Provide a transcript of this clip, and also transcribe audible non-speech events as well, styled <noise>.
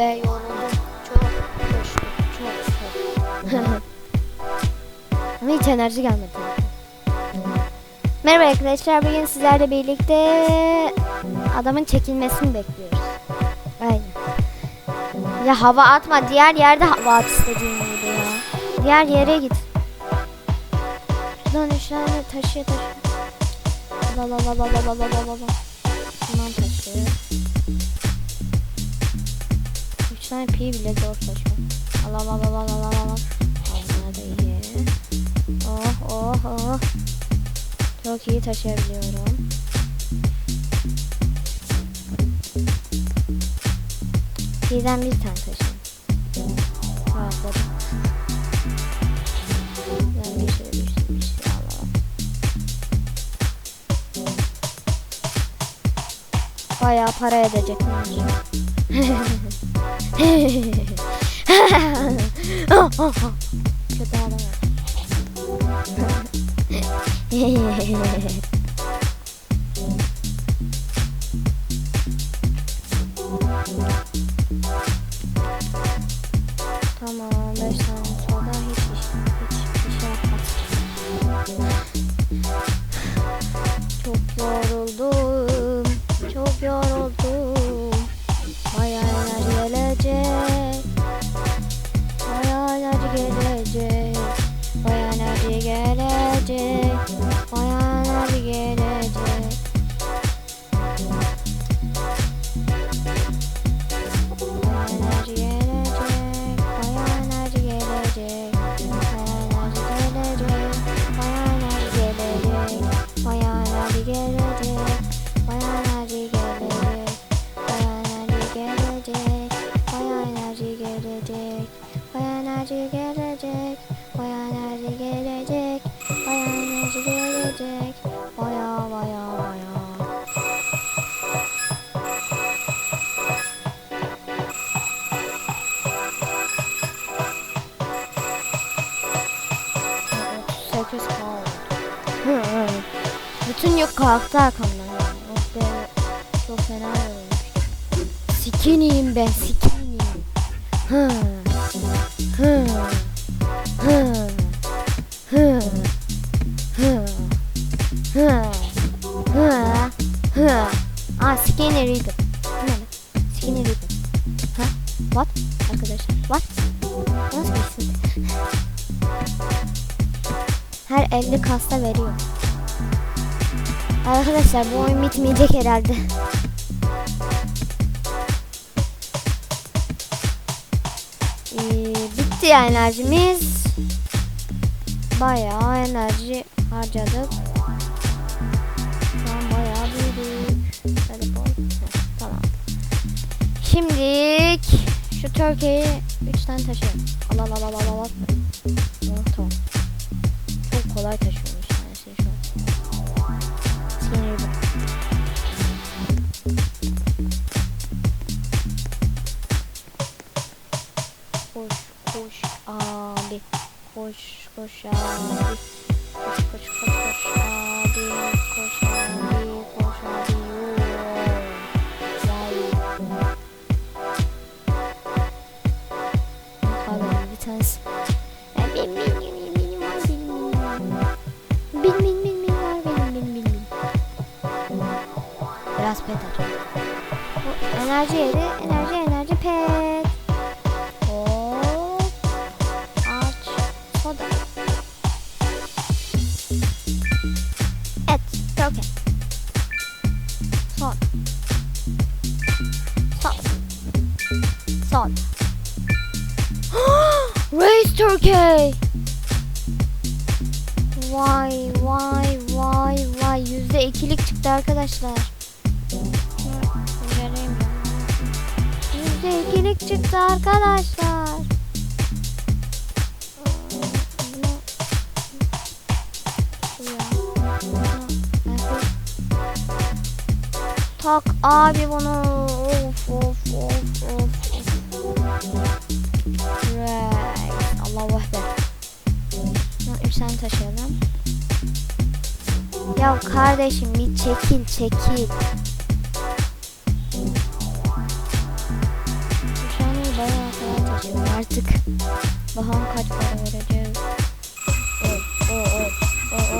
be yoruldum. Çok koştum. Çok çok. Ama <laughs> hiç enerji gelmedi. Merhaba arkadaşlar. Bugün sizlerle birlikte adamın çekilmesini bekliyoruz. Aynen. Ya hava atma. Diğer yerde hava at istediğin gibi ya. Diğer yere git. Şuradan üç tane taşıya taşı. La la la la la la la la la. Şundan taşıyor. Tane pi bile zor taşıyor. La la la la la la la la. Onlar iyi. Oh oh oh. Çok iyi taşıyabiliyorum. Birden bir tane taşıyayım. Rahatladım. Ben bir şey bir şey şey. Bayağı para edecek Kötü adam. tamam 5 tane soda hiç iş, hiç bir şey yapmaz. Çok yoruldum. question. Bütün yük kalktı arkamdan. yani. Oh be. Çok fena olmuş. Sikiniyim ben sikiniyim. Hı. Hı. Hı. Hı. Hı. Hı. Hı. Hı. Aa? Skinny reader. Ha? What? Arkadaşlar. What? Nasıl bir? Her 50 kasta veriyor. Arkadaşlar bu oyun bitmeyecek herhalde. Ee, bitti enerjimiz. Bayağı enerji harcadık. Şu an bayağı büyüdük. Tamam. Şimdilik şu Türkiye'yi 3 tane taşıyalım. Allah Allah Allah Allah Koş koş abi. Koş koş koş koş abi. Koş abi. Koş abi. Abi bir tanesi. Ben benim benim benim benim var benim benim. Bin bin bin bin var benim bin bin bin. Biraz pet aç. Bu enerji yeri enerji enerji pet. Et. Roket. Soda. Soda. Soda. <gasps> Race Turkey. Vay vay vay vay yüzde ikilik çıktı arkadaşlar. Yüzde ikilik çıktı arkadaşlar. Tak abi bunu. Of of of of. Right. Allah vahbe. Bunu sen taşıyalım. Ya kardeşim bir çekil çekil. Şuanı bayağı falan taşıyalım artık. Bakalım kaç para vereceğiz. Oh oh oh oh oh.